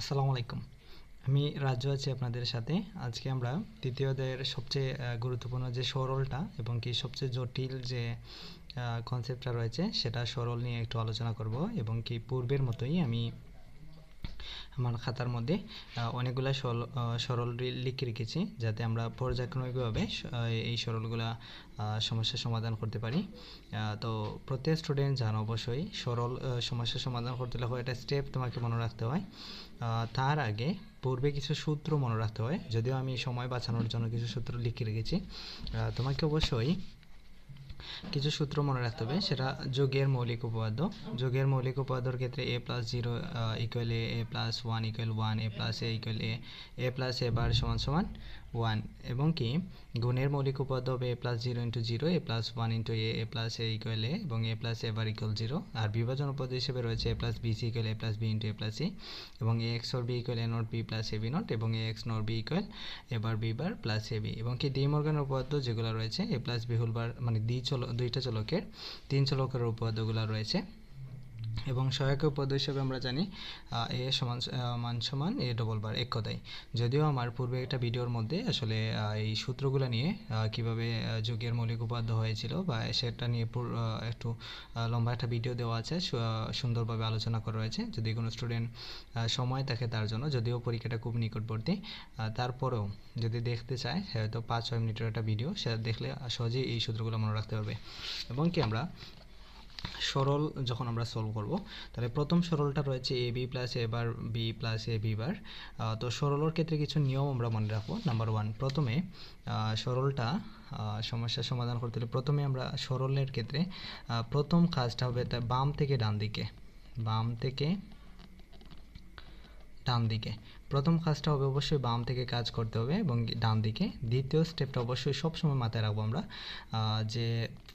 আসসালামু আলাইকুম আমি রাজু আছি আপনাদের সাথে। আজকে আমরা তৃতীয় অধ্যায়ের সবচেয়ে গুরুত্বপূর্ণ যে সরলটা এবং কি সবচেয়ে জটিল যে কনসেপ্টটা রয়েছে, সেটা সরল নিয়ে একটু আলোচনা করব এবং কি পূর্বের মতোই আমি আমার খাতার মধ্যে অনেকগুলা সরল সরল লিখে রেখেছি যাতে আমরা পর্যায়ক্রমিকভাবে এই সরলগুলা আহ, সমস্যার সমাধান করতে পারি। তো প্রত্যেক স্টুডেন্ট জানো অবশ্যই সরল আহ, সমস্যার সমাধান করতে হলে একটা স্টেপ তোমাকে মনে রাখতে হয়। তার আগে পূর্বে কিছু সূত্র মনে রাখতে হয় যদিও আমি সময় বাঁচানোর জন্য কিছু সূত্র লিখে রেখেছি। তোমাকে অবশ্যই কিছু সূত্র মনে রাখতে হবে, সেটা যোগের মৌলিক উপপাদ্য। যোগের মৌলিক উপপাদ্যর ক্ষেত্রে A plus zero equal A A plus one equal one A plus A equal A A plus A bar সমান সমান। ওয়ান এবং কি? গুণের মৌলিক উপপাদ্য হবে A plus zero into zero A plus one into A A plus A equal A এবং A plus A bar equal zero আর বিভাজন উপপাদ্য হিসেবে রয়েছে A plus B C equal A plus B into A plus C এবং A XOR B equal A not B plus A B not এবং A X not B equal A bar B bar plus A B এবং কি? D মর্গানের উপপাদ্য যেগুলো রয়েছে A plus B whole bar মানে দ্বি চল, দুইটা চলকের, তিন চলকের উপপাদ্যগুলো রয়েছে। এবং সহায়ক উপপাদ্য হিসেবে আমরা জানি এ সমান মান সমান, এ ডবল বার এক কথায় যদিও আমার পূর্বে একটা ভিডিওর মধ্যে আসলে এই সূত্রগুলো নিয়ে কীভাবে যুগের মৌলিক উপাদ্য হয়েছিল বা সেটা নিয়ে একটু লম্বা একটা ভিডিও দেওয়া আছে সুন্দরভাবে আলোচনা করা রয়েছে। যদি কোনো স্টুডেন্ট সময় থাকে তার জন্য, যদিও পরীক্ষাটা খুব নিকটবর্তী তারপরেও যদি দেখতে চায়, হয়তো পাঁচ ছয় মিনিটের একটা ভিডিও সেটা দেখলে সহজেই এই সূত্রগুলো মনে রাখতে পারবে। এবং কি আমরা সরল যখন আমরা সলভ করব তাহলে প্রথম সরলটা রয়েছে A B plus A bar B plus A B bar তো সরলর ক্ষেত্রে কিছু নিয়ম আমরা মনে রাখব। নাম্বার ওয়ান প্রথমে সরলটা আহ, সমস্যার সমাধান করতে হলে প্রথমে আমরা সরলের ক্ষেত্রে প্রথম কাজটা হবে তার বাম থেকে ডান দিকে বাম থেকে ডান দিকে। প্রথম কাজটা হবে অবশ্যই বাম থেকে কাজ করতে হবে এবং ডান দিকে। দ্বিতীয় স্টেপটা অবশ্যই সবসময় মাথায় রাখব আমরা যে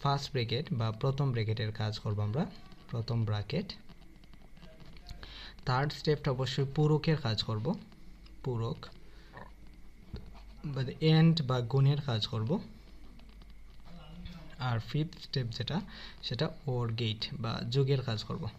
ফার্স্ট ব্র্যাকেট বা প্রথম ব্র্যাকেটের কাজ করব আমরা। প্রথম ব্র্যাকেট থার্ড স্টেপটা অবশ্যই পুরকের কাজ করব। পূরক। এন্ড বা গুণের কাজ করব। আর ফিফথ স্টেপ যেটা, সেটা ওর গেট বা যোগের কাজ করব।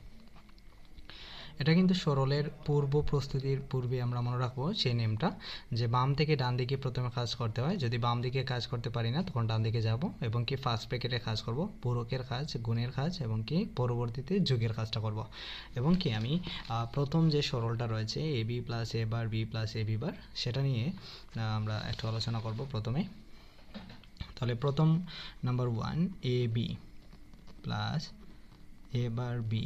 এটা কিন্তু সরলের পূর্ব প্রস্তুতির পূর্বে আমরা মনে রাখব সেই নেমটা যে বাম থেকে ডান দিকে প্রথমে কাজ করতে হয়। যদি বাম দিকে কাজ করতে পারি না, তখন ডান দিকে যাব এবং কি ফার্স্ট প্যাকেটে কাজ করব, পূরকের কাজ, গুণের কাজ এবং কি পরবর্তীতে যোগের কাজটা করব। এবং কি আমি প্রথম যে সরলটা রয়েছে, A, B plus A bar, B plus A B bar, সেটা নিয়ে আমরা একটু আলোচনা করব প্রথমে। তাহলে প্রথম number one A, B plus A bar, B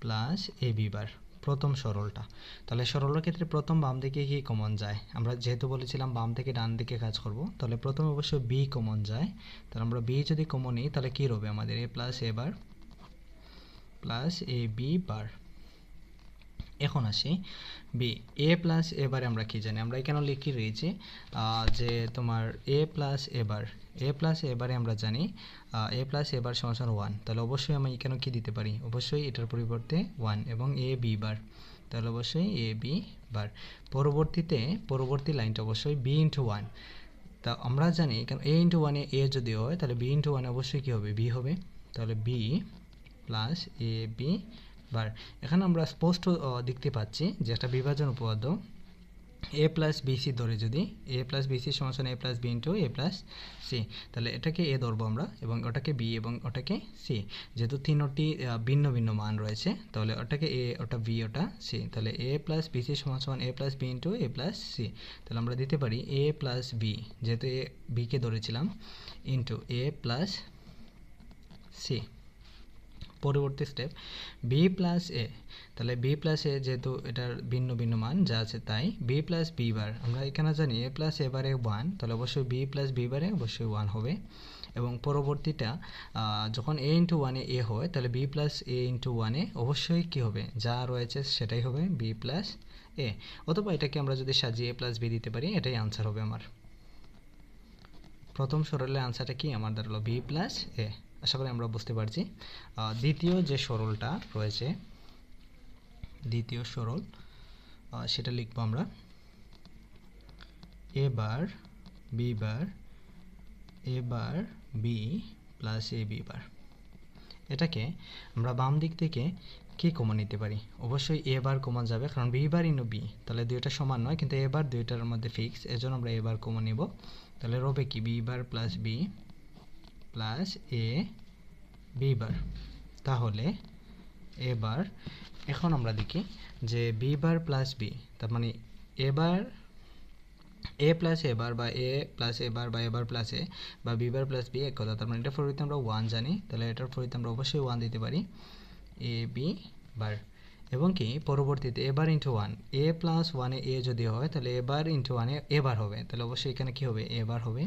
plus A B bar প্রথম সরলটা। তাহলে সরলের ক্ষেত্রে প্রথম বাম দিকে কি কমন যায়? আমরা যেহেতু বলেছিলাম বাম থেকে ডান দিকে কাজ করব, তাহলে প্রথমে অবশ্য বি কমন যায়। তাহলে আমরা বি যদি কমন নিই, তাহলে কী রবে আমাদের? A plus A bar plus A B bar এখন আসি। বি এ প্লাস এবারে আমরা কি জানি? আমরা এখানে লিখে রয়েছি যে তোমার এ প্লাস এবার। এ প্লাস এবারে আমরা জানি এ প্লাস এবার সমান ওয়ান তাহলে অবশ্যই আমি এখানে কি দিতে পারি? অবশ্যই এটার পরিবর্তে ওয়ান এবং এ বি বার। তাহলে অবশ্যই এ বি বার। পরবর্তীতে, পরবর্তী লাইনটা অবশ্যই বি ইন্টু ওয়ান তা আমরা জানি এখানে এ ইন্টু ওয়ানে এ যদি হয়, তাহলে বি ইন্টু ওয়ানে অবশ্যই কী হবে? বি হবে। তাহলে B plus A B bar এখানে আমরা স্পষ্ট দেখতে পাচ্ছি যে একটা বিভাজন উপপাদ্য এ প্লাস বিসি ধরে যদি এ প্লাস বিসি সমান A plus B into A plus C তাহলে এটাকে এ ধরবো আমরা এবং ওটাকে বি এবং ওটাকে সি যেহেতু তিনটি ভিন্ন ভিন্ন মান রয়েছে, তাহলে ওটাকে এ ওটা বি ওটা সি তাহলে এ প্লাস বিসি সমান A plus B into A plus C তাহলে আমরা দিতে পারি এ প্লাস বি যেহেতু এ বিকে ধরেছিলাম ইন্টু এ প্লাস সি পরবর্তী স্টেপ বি প্লাস এ তাহলে বি প্লাস এ যেহেতু এটার ভিন্ন ভিন্ন মান, যা আছে তাই বি প্লাস বি বার আমরা এখানে জানি এ প্লাস এ বারে ওয়ান তাহলে অবশ্যই বি প্লাস বি বারে অবশ্যই ওয়ান হবে। এবং পরবর্তীটা যখন এ ইন্টু ওয়ানে এ হয়, তাহলে বি প্লাস এ ইন্টু ওয়ানে অবশ্যই কী হবে? যা রয়েছে সেটাই হবে বি প্লাস এ অথবা এটাকে আমরা যদি সাজিয়ে এ প্লাস বি দিতে পারি, এটাই আনসার হবে আমার। প্রথম সরলের আনসারটা কি? আমার দাঁড়াল বি প্লাস এ আশা করি আমরা বুঝতে পারছি। দ্বিতীয় যে সরলটা রয়েছে, দ্বিতীয় সরল সেটা লিখব আমরা। A bar B bar A bar B plus A B bar এটাকে আমরা বাম দিক থেকে কি কমন নিতে পারি? অবশ্যই এ বার কমন যাবে, কারণ বি বার ইন্টু বি তাহলে দুইটা সমান নয়, কিন্তু এ বার দুইটার মধ্যে ফিক্স এজন্য আমরা এ বার কমন নিব। তাহলে রবে কি? B bar plus B plus A B bar তাহলে এবার এখন আমরা দেখি যে বি বার প্লাস বি তার মানে এবার এ প্লাস এ বার বা এ প্লাস এ বার বা এ বার প্লাস এ বা বি বার প্লাস বি এক কথা, তার মানে এটার পরিবর্তে আমরা ওয়ান জানি, তাহলে এটার পরিবর্তে আমরা অবশ্যই ওয়ান দিতে পারি এ বি বার এবং কি, পরবর্তীতে A bar into one A plus ওয়ানে এ যদি হয়, তাহলে এ বার ইন্টু ওয়ানে এ বার হবে, তাহলে অবশ্যই এখানে কি হবে? এ বার হবে।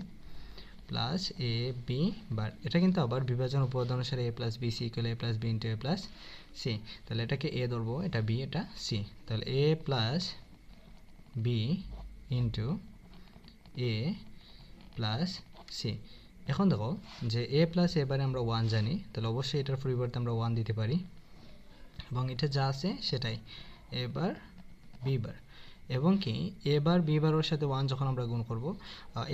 প্লাস এ বি বার এটা কিন্তু আবার বিভাজন উপপাদ্য অনুসারে A plus B C equal A plus B into A plus C তাহলে এটাকে এ ধরবো, এটা বি এটা সি তাহলে A plus B into A plus C এখন দেখো যে এ প্লাস এবারে আমরা ওয়ান জানি, তাহলে অবশ্যই এটার পরিবর্তে আমরা ওয়ান দিতে পারি। এবং এটা যা আছে সেটাই। এবার বি বার এবং কি এবার বি বারের সাথে ওয়ান যখন আমরা গুণ করব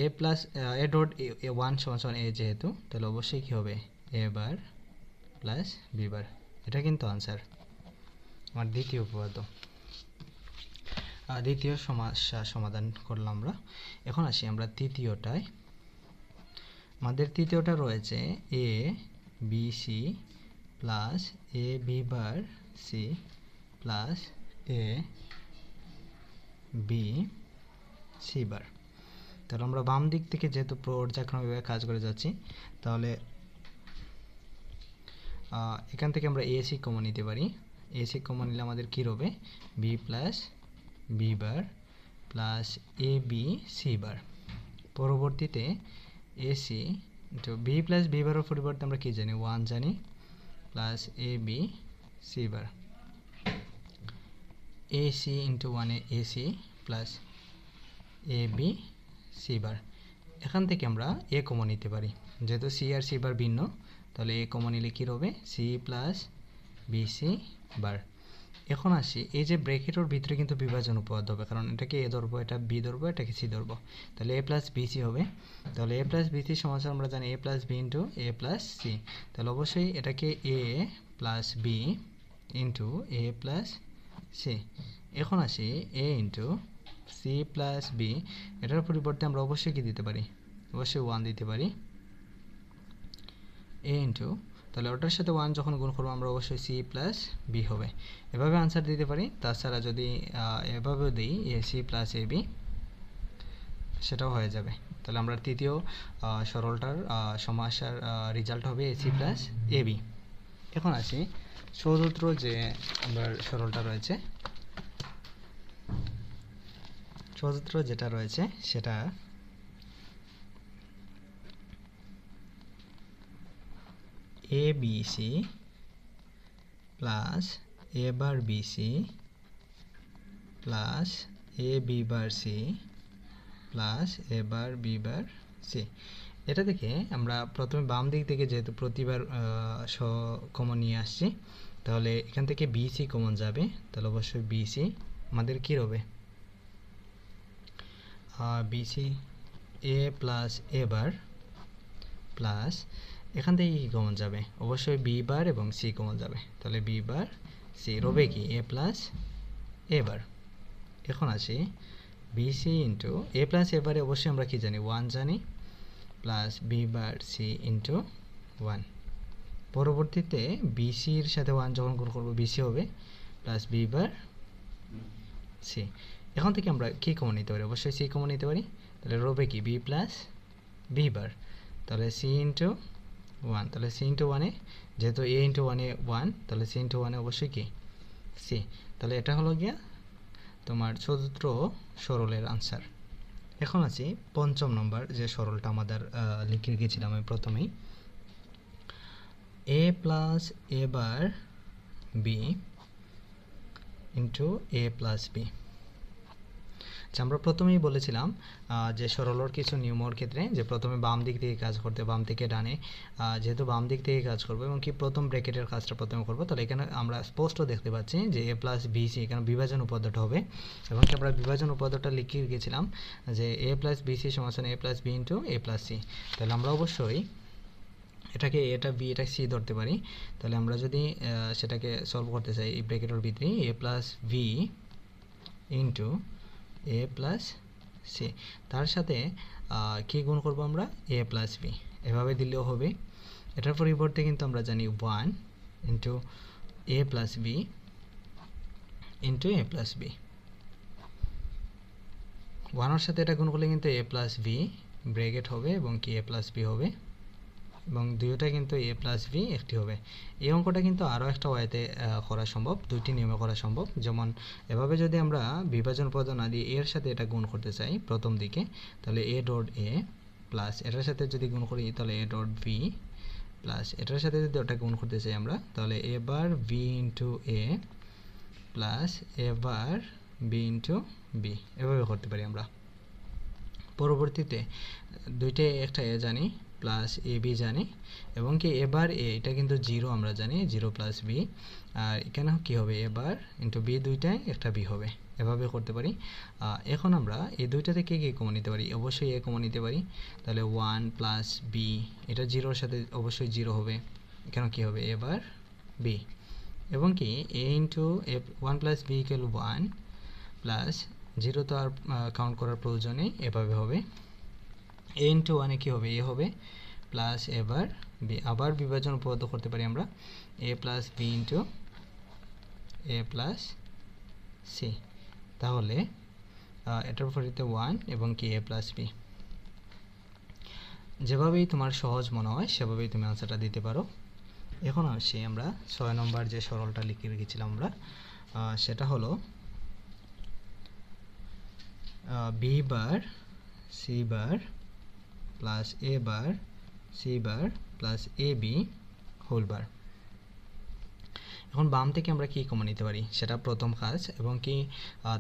A plus A dot A one সমান সমান এ যেহেতু, তাহলে অবশ্যই কী হবে? এ বার প্লাস বি বার এটা কিন্তু আনসার আমার দ্বিতীয় উপপাদ্য। দ্বিতীয় সমস্যা সমাধান করলাম আমরা। এখন আসি আমরা তৃতীয়টায়। আমাদের তৃতীয়টা রয়েছে A B C plus A B bar C plus A B C bar তাহলে আমরা বাম দিক থেকে যেহেতু পর্যায়ক্রমিকভাবে কাজ করে যাচ্ছি, তাহলে এখান থেকে আমরা এসি কমন নিতে পারি। এসি কমন নিলে আমাদের কী হবে B plus B bar plus A B C bar পরবর্তীতে এসি তো বি প্লাস বি বারের পরিবর্তে আমরা কী জানি? ওয়ান জানি plus A B C bar AC into ওয়ানে AC plus A B C bar এখান থেকে আমরা এ কমন নিতে পারি। যেহেতু সি আর সি বার ভিন্ন, তাহলে এ কমন নিলে কী হবে? সি প্লাস বিসি বার এখন আসি, এই যে ব্রেকেটের ভিতরে কিন্তু বিভাজন উপপাদ্য হবে, কারণ এটাকে এ ধরবো, এটা বি ধরবো, এটাকে সি ধরবো। তাহলে এ প্লাস বিসি হবে। তাহলে এ প্লাস বিসি সমাচার আমরা জানি A plus B into A plus C তাহলে অবশ্যই এটাকে A plus B into A plus C এখন আসি A into C plus B এটার পরিবর্তে আমরা অবশ্যই কি দিতে পারি? অবশ্যই ওয়ান দিতে পারি। এ ইন্টু তাহলে ওটার সাথে ওয়ান যখন গুণ করব, আমরা অবশ্যই সি প্লাস বি হবে। এভাবে আনসার দিতে পারি। তাছাড়া যদি এভাবেও দিই, A C plus A B সেটাও হয়ে যাবে। তাহলে আমরা তৃতীয় সরলটার সমস্যার রেজাল্ট হবে A C plus A B এখন আসি চতুর্থ যে আমার সরলটা রয়েছে। চতুর্থ যেটা রয়েছে, সেটা A B C plus A bar B C plus A B bar C plus A bar B C এটা থেকে আমরা প্রথমে বাম দিক থেকে যেহেতু প্রতিবার স কমন নিয়ে আসছি, তাহলে এখান থেকে বিসি কমন যাবে, তাহলে অবশ্যই বিসি আমাদের কী হবে BC A plus A bar plus এখান থেকে কী কমন যাবে? অবশ্যই বি বার এবং সি কমন যাবে। তাহলে বি বার সি রবে কি? এ প্লাস এ বার এখন আসি BC into A plus A বারে অবশ্যই আমরা কি জানি? ওয়ান জানি plus B bar C into one পরবর্তীতে বিসির সাথে ওয়ান যখন গুণ করব বিসি হবে প্লাস বি বার সি এখন থেকে আমরা কী কমন নিতে পারি? অবশ্যই সি কমন নিতে পারি। তাহলে রবে কি? বি প্লাস বি বার তাহলে সি ইন্টু ওয়ান তাহলে সি ইন্টু ওয়ানে যেহেতু এ ইন্টু ওয়ানে ওয়ান তাহলে সি ইন্টু ওয়ানে অবশ্যই কি? সি তাহলে এটা হলো গিয়া তোমার চতুর্থ সরলের আনসার এখন আছি পঞ্চম নম্বর যে সরলটা আমাদের লিখে রেখেছিলাম আমি প্রথমেই। A plus A bar B into A plus B আচ্ছা আমরা প্রথমেই বলেছিলাম যে সরলর কিছু নিয়মর ক্ষেত্রে যে প্রথমে বাম দিক থেকে কাজ করতে, বাম থেকে ডানে যেহেতু বাম দিক থেকে কাজ করব এবং কি প্রথম ব্র্যাকেটের কাজটা প্রথমে করব, তাহলে এখানে আমরা স্পষ্ট দেখতে পাচ্ছি যে এ প্লাস বিসি এখানে বিভাজন উপাদ্যটা হবে। এবং কি আমরা বিভাজন উপাদ্যটা লিখে গেছিলাম যে এ প্লাস বিসি সমাধান A plus B into A plus C তাহলে আমরা অবশ্যই এটাকে এটা বি এটা সি ধরতে পারি। তাহলে আমরা যদি সেটাকে সলভ করতে চাই এই ব্র্যাকেটের ভিতরে A plus B into A plus C তার সাথে কি গুণ করব আমরা? এ প্লাস বি এভাবে দিলেও হবে। এটার পরিবর্তে কিন্তু আমরা জানি one into A plus B into A plus B ওয়ানের সাথে এটা গুণ করলে কিন্তু এ প্লাস বি ব্রেকেট হবে এবং কি এ প্লাস বি হবে? এবং দুইটা কিন্তু এ প্লাস বি একটি হবে। এই অঙ্কটা কিন্তু আরও একটা ওয়াইতে করা সম্ভব, দুইটি নিয়মে করা সম্ভব। যেমন, এভাবে যদি আমরা বিভাজন পদ না দিয়ে এর সাথে এটা গুণ করতে চাই প্রথম দিকে, তাহলে এ ডট এ প্লাস এটার সাথে যদি গুণ করি, তাহলে এ ডট বি প্লাস এটার সাথে যদি ওটা গুণ করতে চাই আমরা, তাহলে এবার বি ইন্টু এ প্লাস এবার বি ইন্টু বি এভাবে করতে পারি আমরা। পরবর্তীতে দুইটা একটা এ জানি। প্লাস এ বি জানি, এবং কি এবার এ এটা কিন্তু জিরো আমরা জানি জিরো প্লাস বি আর এখানে কি হবে? এবার ইন্টু বি দুইটায় একটা বি হবে। এভাবে করতে পারি। এখন আমরা এই দুইটা থেকে কি কমন নিতে পারি? অবশ্যই এ কমন নিতে পারি। তাহলে ওয়ান প্লাস বি এটা জিরোর সাথে অবশ্যই জিরো হবে। এখানে কি হবে? এবার বি এবং কি A into A one plus B equal one plus zero তো আর কাউন্ট করার প্রয়োজন এভাবে হবে। এ ইন্টু ওয়ানে কী হবে? এ হবে প্লাস এবার বি আবার বিভাজন উপপাদ্য করতে পারি আমরা। A plus B into A plus C তাহলে এটার বিপরীতে ওয়ান এবং কি এ প্লাস বি যেভাবেই তোমার সহজ মনে হয়, সেভাবেই তুমি আনসারটা দিতে পারো। এখন আসি আমরা ছয় নম্বর যে সরলটা লিখে রেখেছিলাম আমরা সেটা হলো B bar C bar plus A bar C bar plus A B whole bar এখন বাম থেকে আমরা কি কমন নিতে পারি? সেটা প্রথম কাজ এবং কি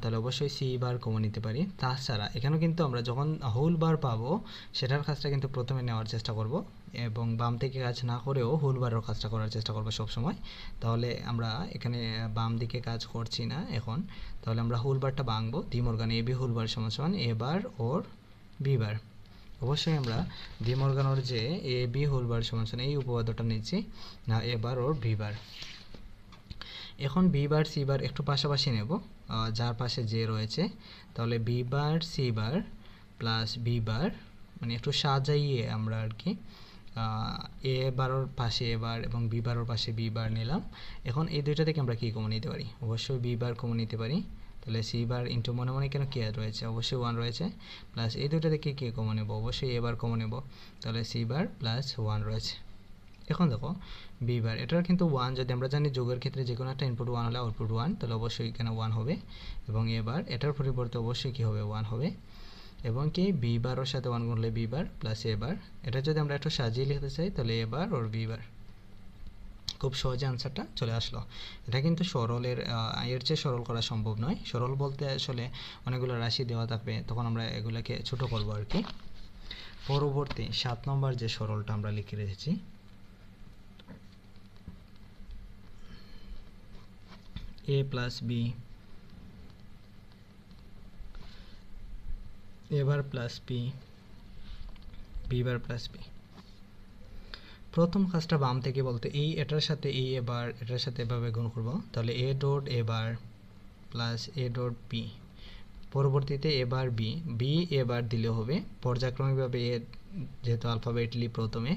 তাহলে অবশ্যই সি বার কমন নিতে পারি। তাছাড়া এখানেও কিন্তু আমরা যখন হোল বার পাবো, সেটার কাজটা কিন্তু প্রথমে নেওয়ার চেষ্টা করব এবং বাম থেকে কাজ না করেও হোল বারের কাজটা করার চেষ্টা করব সবসময়। তাহলে আমরা এখানে বাম দিকে কাজ করছি না এখন। তাহলে আমরা হোল বারটা ভাঙবো। De Morgan A B whole bar সমান সমান এ বার ওর বি বার অবশ্যই আমরা ডিমর্গানোর যে এ, বি হোল বার সমান এই উপপাদ্যটা নিচ্ছি, না, এ বার ওর বি বার। এখন বি বার, সি বার একটু পাশাপাশি নেব যার পাশে যে রয়েছে, তাহলে B bar, C bar plus B bar মানে একটু সাজাইয়ে আমরা আর কি এ বারোর পাশে এ বার এবং বি বারোর পাশে বি বার নিলাম। এখন এই দুইটা থেকে আমরা কী কমন নিতে পারি? অবশ্যই বি বার কমন নিতে পারি। তাহলে সি বার ইন্টু মনে মনে কেন কে রয়েছে? অবশ্যই ওয়ান রয়েছে প্লাস এই দুইটা থেকে কে কমন নেব? অবশ্যই এ বার কমন নেব তাহলে সি বার প্লাস ওয়ান রয়েছে। এখন দেখো বি বার এটার কিন্তু ওয়ান যদি আমরা জানি যোগের ক্ষেত্রে যে কোনো একটা ইনপুট ওয়ান হলে আউটপুট ওয়ান তাহলে অবশ্যই এখানে ওয়ান হবে। এবং এবার এটার পরিবর্তে অবশ্যই কী হবে? ওয়ান হবে। এবং কি? বি বারের সাথে one গুণলে B bar plus A bar এটা যদি আমরা একটু সাজিয়ে লিখতে চাই, তাহলে এ বার ওর বি বার খুব সহজে আনসারটা চলে আসলো। এটা কিন্তু সরলের এর চেয়ে সরল করা সম্ভব নয়। সরল বলতে আসলে অনেকগুলো রাশি দেওয়া থাকবে, তখন আমরা এগুলোকে ছোট করব আর কি। পরবর্তী সাত নম্বর যে সরলটা আমরা লিখে রেখেছি। A plus B A bar plus B B bar plus B প্রথম কাজটা বাম থেকে বলতে এই, এটার সাথে এই এবার, এটার সাথে এভাবে গুণ করব। তাহলে A dot A bar plus A dot B পরবর্তীতে এবার বি বি এবার দিলে হবে পর্যায়ক্রমিকভাবে এ, যেহেতু আলফাবেটলি প্রথমে,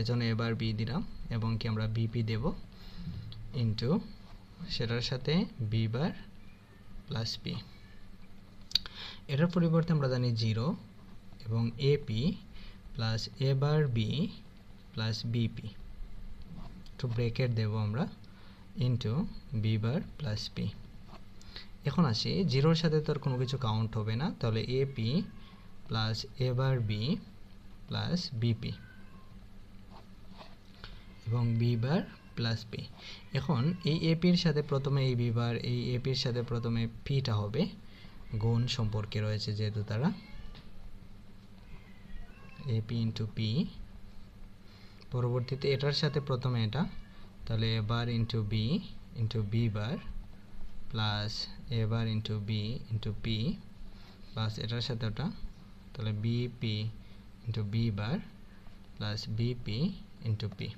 এজন্য এবার বি দিলাম, এবং কি আমরা বিপি দেব ইন্টু সেটার সাথে বি বার প্লাস পি এটার পরিবর্তে আমরা জানি জিরো এবং AP plus A bar B plus BP একটু ব্রেকেট দেব আমরা into B bar plus P এখন আসি, জিরোর সাথে তো আর কোনো কিছু কাউন্ট হবে না, তাহলে AP plus A bar B plus BP এবং বি বার প্লাস পি এখন এই এপির সাথে প্রথমে এই বি বার এই এপির সাথে প্রথমে পিটা হবে, গুণ সম্পর্কে রয়েছে যেহেতু তারা এপি ইন্টু পি পরবর্তীতে এটার সাথে প্রথমে এটা, তাহলে A bar into B into B bar plus A bar into B into P plus এটার সাথে ওটা, তাহলে B BP into B bar plus B BP into P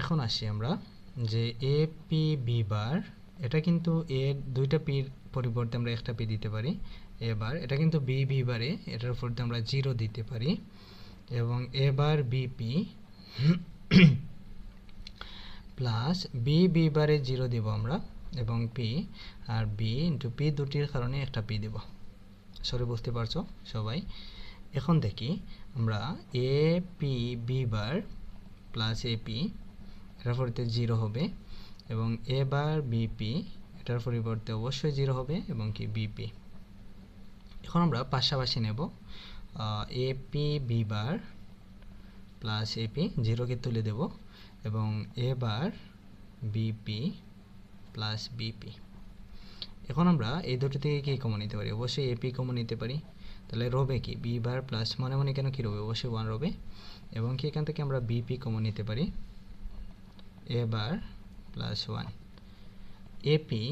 এখন আসি আমরা যে এ পি বি বার এটা কিন্তু এ দুইটা পির পরিবর্তে আমরা একটা পি দিতে পারি। এবার, এটা কিন্তু বি বি বারে, এটার উপর আমরা জিরো দিতে পারি। এবং এবার বিপি প্লাস বি বি বারে জিরো দিব আমরা, এবং পি আর বি ইন্টু পি দুটির কারণে একটা পি দেব। সরি বুঝতে পারছ সবাই? এখন দেখি, আমরা A P B bar plus A P এটার পরিবর্তে জিরো হবে, এবং এ বার বিপি এটার পরিবর্তে অবশ্যই জিরো হবে, এবং কি বিপি এখন আমরা পাশাপাশি নেব AP B bar plus AP জিরোকে তুলে দেব এবং A bar BP plus BP এখন আমরা এই দুটো থেকে কী কমন নিতে পারি? অবশ্যই এপি কমন নিতে পারি। তাহলে রবে কি? বি বার প্লাস মনে মনে কেন কী রবে? অবশ্যই ওয়ান রবে। এবং কি এখান থেকে আমরা বিপি কমন নিতে পারি? A bar plus one AP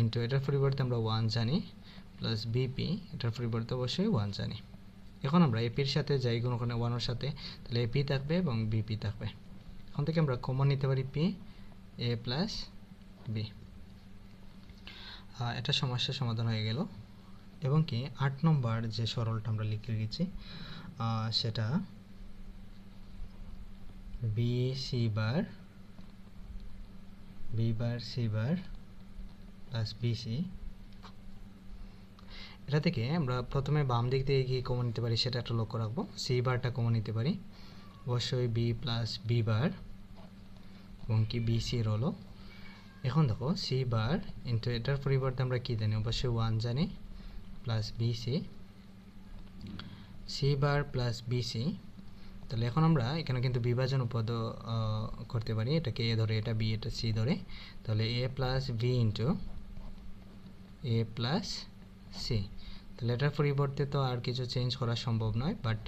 into এটার পরিবর্তে আমরা ওয়ান জানি। প্লাস বিপি এটার পরিবর্তে অবশ্যই ওয়ান জানি। এখন আমরা এপির সাথে যাই, কোনো কোনো ওয়ানের সাথে, তাহলে এপি থাকবে এবং বিপি থাকবে। এখন থেকে আমরা কমন নিতে পারি পি এ প্লাস বি এটা সমস্যার সমাধান হয়ে গেল। এবং কি, আট নম্বর যে সরলটা আমরা লিখে রেখেছি সেটা B C bar B bar C bar plus BC এটা থেকে আমরা প্রথমে বাম দিক থেকে কি কমন নিতে পারি, সেটা একটা লক্ষ্য রাখব। সি বারটা কমন নিতে পারি। অবশ্যই বি প্লাস বি বার এবং কি বি সি রলো এখন দেখো সি বার ইন্টু এটার পরিবর্তে আমরা কী জানি? অবশ্যই ওয়ান জানি plus B C C bar plus B C তাহলে এখন আমরা এখানে কিন্তু বিভাজন উপদ করতে পারি। এটাকে এ ধরে? এটা বি এটা সি ধরে। তাহলে A plus B into A plus C তাহলে এটার পরিবর্তে তো আর কিছু চেঞ্জ করা সম্ভব নয় বাট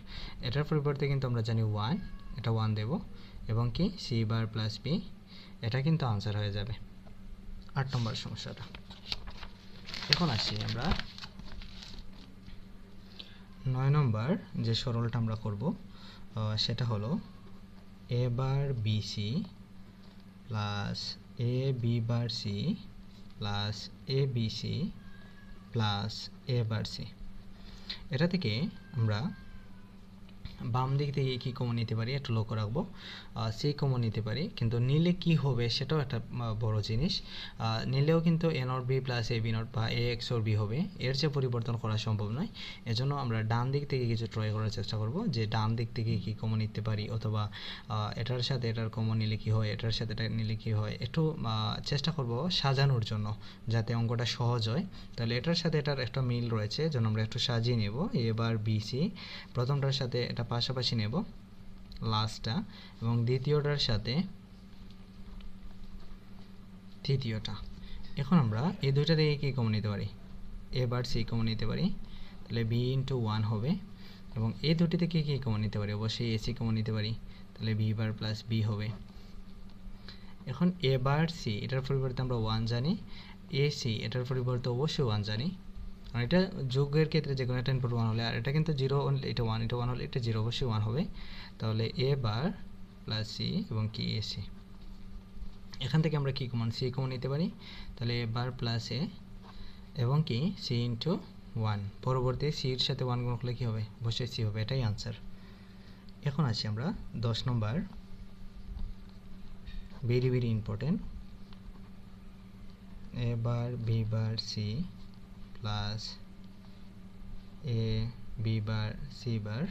এটার পরিবর্তে কিন্তু আমরা জানি ওয়ান এটা ওয়ান দেব, এবং কি? সি বার প্লাস বি এটা কিন্তু আনসার হয়ে যাবে। আট নম্বর সমস্যাটা। এখন আসি আমরা। নয় নম্বর যে সরলটা আমরা করব সেটা হলো A bar BC plus A B bar C plus A BC plus A bar C এটা থেকে আমরা বাম দিক থেকে কী কমন নিতে পারি, একটু লক্ষ্য রাখব। সি কমন নিতে পারি, কিন্তু নিলে কি হবে সেটাও একটা বড় জিনিস। নিলেও কিন্তু A not B plus A B not বা এ এক্স ওর বি হবে, এর চেয়ে পরিবর্তন করা সম্ভব নয়। এজন্য আমরা ডান দিক থেকে কিছু ট্রাই করার চেষ্টা করব, যে ডান দিক থেকে কি কমন নিতে পারি, অথবা এটার সাথে এটার কমন নিলে কি হয়, এটার সাথে এটা নিলে কি হয়, একটু চেষ্টা করব সাজানোর জন্য, যাতে অঙ্কটা সহজ হয়। তাহলে এটার সাথে এটার একটা মিল রয়েছে, যেন আমরা একটু সাজিয়ে নেব এবার বিসি প্রথমটার সাথে এটা পাশাপাশি নেব লাস্টটা এবং দ্বিতীয়টার সাথে তৃতীয়টা। এখন আমরা এই দুইটা থেকে কী কমন নিতে পারি? এবার সি কমন নিতে পারি। তাহলে বি ইন্টু ওয়ান হবে। এবং এই দুটি থেকে কী কমন নিতে পারি? অবশ্যই এসি কমন নিতে পারি। তাহলে বি বার প্লাস বি হবে। এখন এ বার সি এটার পরিবর্তে আমরা ওয়ান জানি। এ সি এটার পরিবর্তে অবশ্যই ওয়ান জানি। আর এটা যোগের ক্ষেত্রে যে কোনো একটা ইনপুট ওয়ান হলে, আর এটা কিন্তু জিরো এটা ওয়ান এটা ওয়ান হলে এটা জিরো অবশ্যই ওয়ান হবে। তাহলে এ বার প্লাস সি এবং কি এ সি এখান থেকে আমরা কি কমন সি কমন নিতে পারি? তাহলে এ বার প্লাস এ এবং কি? সি ইন্টু ওয়ান পরবর্তী সির সাথে ওয়ান গুণ করলে কী হবে? অবশ্যই সি হবে, এটাই আনসার এখন আছি আমরা দশ number very very important A bar B bar C plus A B bar C bar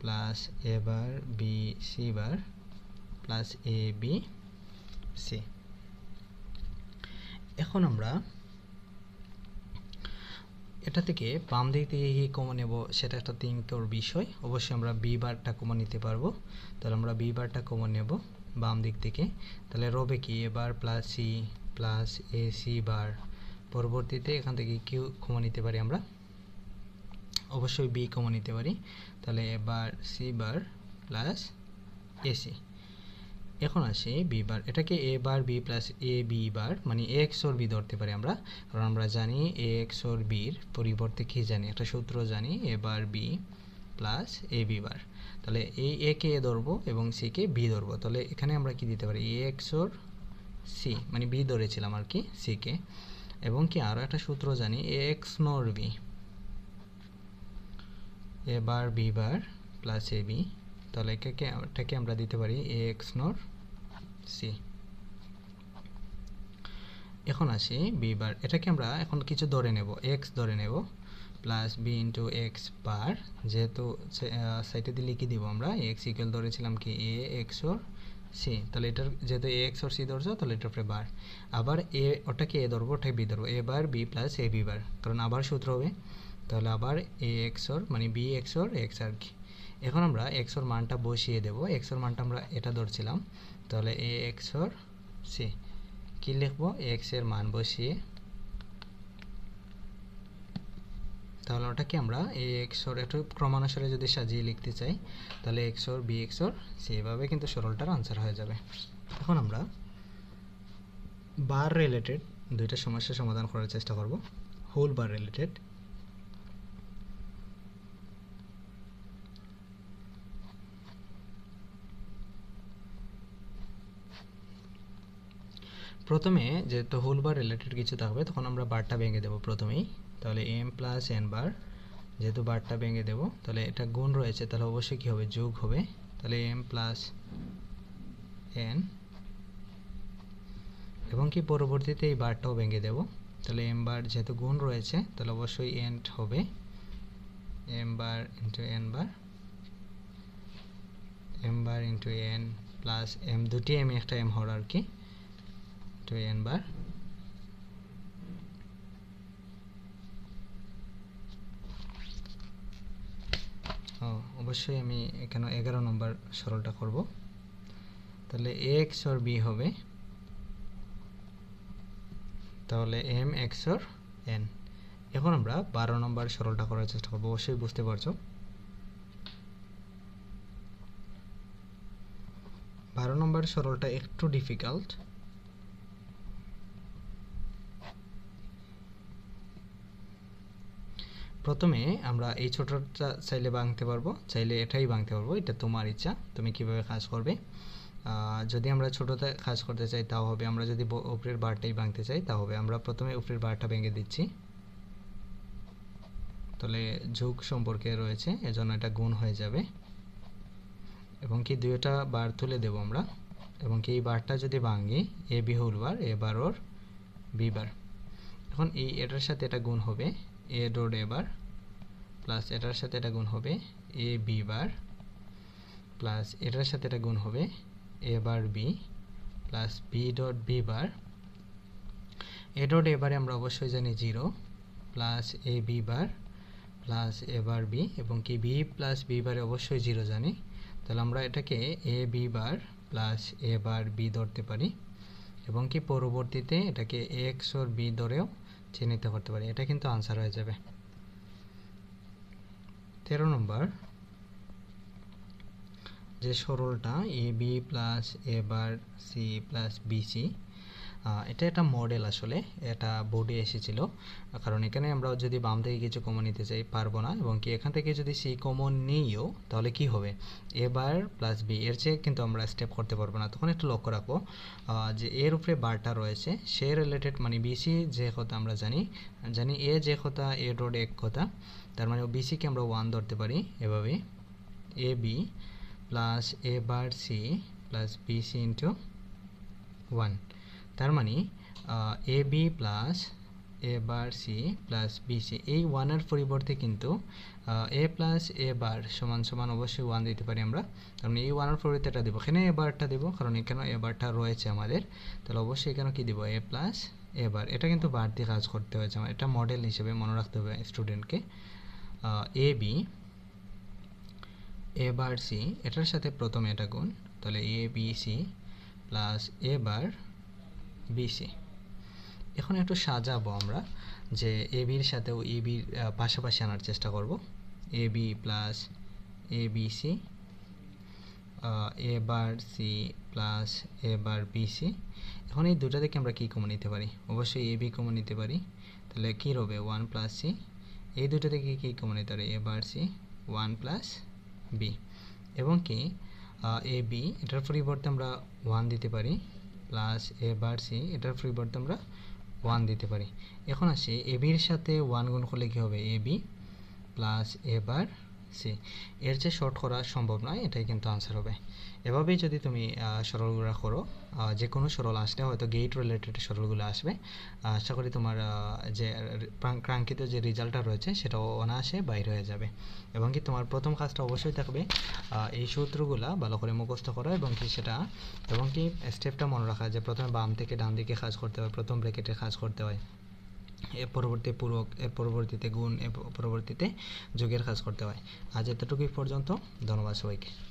plus A bar B C bar plus A B C এখন আমরা এটা থেকে বাম দিক থেকে কি কমন নেব সেটা একটা তিনকর বিষয়। অবশ্যই আমরা বি বারটা কমন নিতে পারব। তাহলে আমরা বি বারটা কমন নেব বাম দিক থেকে। তাহলে রবে কি? A bar plus C plus A C bar পরবর্তীতে এখান থেকে কিউ কমন নিতে পারি আমরা। অবশ্যই বি কমন নিতে পারি। তাহলে এবার সি বার প্লাস এসি এখন আসি বি বার এটাকে A bar B plus A B bar মানে এ এক্স ওর বি ধরতে পারি আমরা। কারণ আমরা জানি এ এক্স ওর বির পরিবর্তে কী জানি? একটা সূত্র জানি A bar B plus A B bar তাহলে এই এ কে এ ধরবো এবং সি কে বি ধরবো। তাহলে এখানে আমরা কি দিতে পারি? এ এক্সর সি মানে বি ধরেছিলাম আর কি সি কে। এবং কি আরও একটা সূত্র জানি? A XNOR B A bar B bar plus A B তাহলে এটাকে আমরা দিতে পারি এ এক্স নর সি এখন আসি বি বার এটাকে আমরা এখন কিছু ধরে নেব। এক্স ধরে নেব plus B into X bar যেহেতু সাইটে দিলে কি দিব আমরা। এক্স ইকুয়াল ধরেছিলাম কি? এ এক্স ওর সি, তাহলে এটার যেহেতু এ এক্স ওর সি ধরছো, তাহলে এটার উপরে বার আবার এ ওটাকে এ ধরবো, ওটাকে বি ধরবো। A bar B plus A B bar কারণ আবার সূত্র হবে। তাহলে আবার এ এক্স ওর মানে বি এক্স ওর এক্স আর কি। এখন আমরা এক্স ওর মানটা বসিয়ে দেবো। এক্স ওর মানটা আমরা এটা ধরছিলাম। তাহলে এ এক্স ওর সি কী লিখব? এক্সের মান বসিয়ে তাহলে ওটাকে আমরা এ এক্স ওর একটু ক্রমানুসারে যদি সাজিয়ে লিখতে চাই, তাহলে এক্স ওর বি এক্স ওর সেভাবে কিন্তু সরলটার আনসার হয়ে যাবে। এখন আমরা বার রিলেটেড দুইটা সমস্যার সমাধান করার চেষ্টা করব। হোল বার রিলেটেড প্রথমে যেহেতু হোল বার রিলেটেড কিছু থাকবে, তখন আমরা বারটা ভেঙে দেবো প্রথমেই। তাহলে এম প্লাস এন বার যেহেতু বারটা ভেঙে দেবো, তাহলে এটা গুণ রয়েছে, তাহলে অবশ্যই কী হবে? যোগ হবে। তাহলে এম প্লাস এন এবং কি পরবর্তীতে এই বারটাও ভেঙে দেব। তাহলে এম বার যেহেতু গুণ রয়েছে, তাহলে অবশ্যই এন হবে। M bar into N bar M bar into N plus M দুটি এম একটা এম হওয়ার আর কি টু এন বার অবশ্যই আমি এখানে এগারো নম্বর সরলটা করব। তাহলে এক্স ওর বি হবে। তাহলে এম এক্স ওর এন এখন আমরা বারো নম্বর সরলটা করার চেষ্টা করব, অবশ্যই বুঝতে পারছ। বারো নম্বর সরলটা একটু ডিফিকাল্ট প্রথমে আমরা এই ছোটটা চাইলে ভাঙতে পারব, চাইলে এটাই ভাঙতে পারব, এটা তোমার ইচ্ছা, তুমি কীভাবে কাজ করবে। যদি আমরা ছোটোতে কাজ করতে চাই, তাও হবে, আমরা যদি উপরের বারটাই ভাঙতে চাই, তাও হবে। আমরা প্রথমে উপরের বারটা ভেঙে দিচ্ছি। তাহলে যোগ সম্পর্কে রয়েছে, এজন্য এটা গুণ হয়ে যাবে। এবং কি দুইটা বার তুলে দেব আমরা। এবং কি এই বারটা যদি ভাঙি, এ B bar, A bar or B bar. এখন এই এটার সাথে এটা গুণ হবে। এ ডট এ বার প্লাস এটার সাথে এটা গুণ হবে এ বি বার প্লাস এটার সাথে এটা গুণ হবে A bar B plus B dot B bar A dot A বারে আমরা অবশ্যই জানি zero plus A B bar plus A bar B এবং কি বি প্লাস বি বারে অবশ্যই জিরো জানি তাহলে আমরা এটাকে A B bar plus A bar B ধরতে পারি এবং কি পরবর্তীতে এটাকে এক্স ওর বি ধরেও চিহ্নিত করতে পারি। এটা কিন্তু আনসার হয়ে যাবে। তেরো নম্বর, যে সরলটা A B plus A bar C plus BC এটা একটা মডেল আসলে, এটা বোর্ডে এসেছিল। কারণ এখানে আমরা যদি বাম থেকে কিছু কমন নিতে চাই, পারব না। এবং কি এখান থেকে যদি সি কমন নিইও, তাহলে কি হবে? এ বার প্লাস বি এর চেয়ে কিন্তু আমরা স্টেপ করতে পারব না। তখন একটু লক্ষ্য রাখব যে এর উপরে বারটা রয়েছে, সে রিলেটেড মানে বিসি যে কথা আমরা জানি জানি এ যে কথা এ রোড এক কথা, তার মানে বিসিকে আমরা ওয়ান ধরতে পারি এভাবে। A B plus A bar C plus BC into one তার মানে A B plus A bar C plus BC এই ওয়ানের পরিবর্তে কিন্তু এ প্লাস এ বার সমান সমান অবশ্যই ওয়ান দিতে পারি আমরা। তার মানে এই ওয়ানের পরিবর্তে এটা দেবো। এখানে এ বারটা দেবো, কারণ এখানে এ বারটা রয়েছে আমাদের। তাহলে অবশ্যই এখানে কী দেবো? এ প্লাস এ বার এটা কিন্তু দিয়ে কাজ করতে হয়েছে আমার। এটা মডেল হিসেবে মনে রাখতে হবে স্টুডেন্টকে A B A bar C এটার সাথে প্রথমে এটা গুণ। তাহলে A B C plus A bar BC এখন একটু সাজাবো আমরা যে এ বির সাথেও এ বির পাশাপাশি আনার চেষ্টা করব। A B plus A B C A C plus A bar BC এখন এই দুটা থেকে আমরা কী কমন নিতে পারি? অবশ্যই এ বি কমন নিতে পারি। তাহলে কী হবে ওয়ান প্লাস সি এই দুটো থেকে কী কমন নিতে পারি? A bar C one plus B এবং কি? এ বি এটার পরিবর্তে আমরা ওয়ান দিতে পারি। প্লাস এ বার সি এটার পরিবর্তে আমরা ওয়ান দিতে পারি। এখন আসি এ বির সাথে ওয়ান গুণ করলে কী হবে? A B plus A bar C এর চেয়ে শর্ট করা সম্ভব নয়, এটাই কিন্তু আনসার হবে। এভাবেই যদি তুমি সরলগুলো করো যে কোনো সরল আসলে হয়তো গেট রিলেটেড সরলগুলো আসবে। আশা করি তোমার যে কাঙ্ক্ষিত যে রেজাল্টটা রয়েছে, সেটাও অনায়াসে বাইর হয়ে যাবে। এবং কি তোমার প্রথম কাজটা অবশ্যই থাকবে এই সূত্রগুলা ভালো করে মুখস্থ করো এবং কি সেটা, এবং কি স্টেপটা মনে রাখা যে প্রথমে বাম থেকে ডান দিকে কাজ করতে হয়, প্রথম ব্র্যাকেটে কাজ করতে হয়। এর পরবর্তী পূরক এর পরবর্তীতে গুণ এর পরবর্তীতে যোগের কাজ করতে হয়। আজ এতটুকুই পর্যন্ত। ধন্যবাদ সবাইকে।